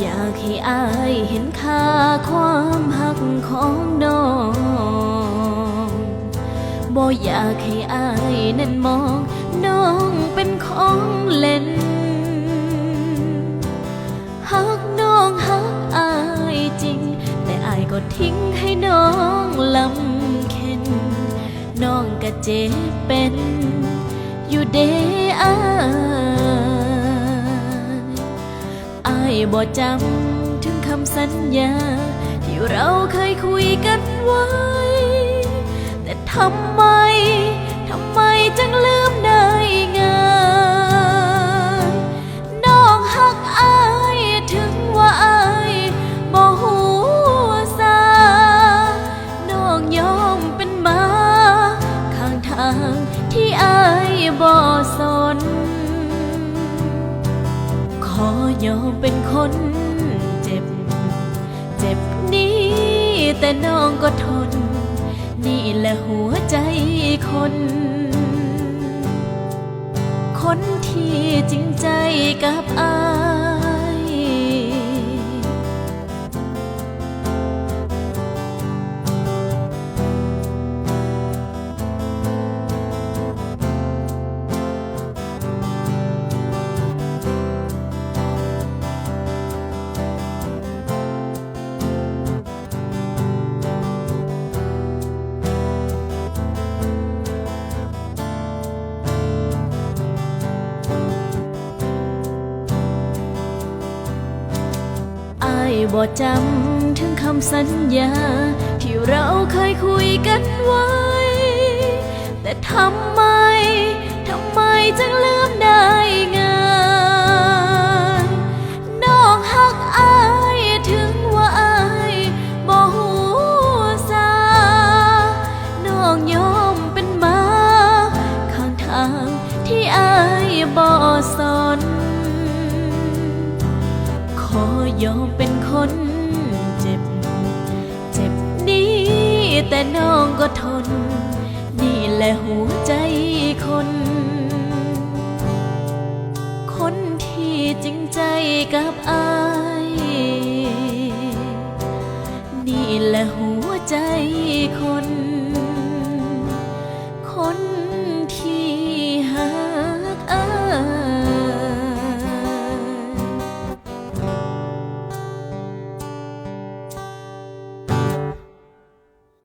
อยากให้อายเห็นค่าความหักของน้องบ่อยากให้อายนั้นมองน้องเป็นของเล่นหักน้องหักอายจริง แต่อายก็ทิ้งให้น้องลำเค็นน้องก็เจ็บเป็น อยู่เดอาย บ่จำถึงคำสัญญา ที่เราเคยคุยกันไว้ แต่ทำไม ทำไมจังลืมได้ง่ายน้องหักอายถึงว่าอายบ่หัวซาน้องยอมเป็นมา ข้างทางที่อายบ่สน ยอมเป็นคนเจ็บ เจ็บนี้แต่น้องก็ทน นี่แหละหัวใจคน คนที่จริงใจกับอา บ่จำถึงคำสัญญา ที่เราเคยคุยกันไว้ แต่ทำไม ทำไมจังลืมได้ง่ายน้องหักอายถึงว่าอายบ่หัวซาน้องยอมเป็นมา ข้างทางที่อายบ่สน ยอมเป็นคนเจ็บ เจ็บนี้แต่น้องก็ทน นี่แหละหัวใจคน คนที่จริงใจกับอาย นี่แหละหัวใจคน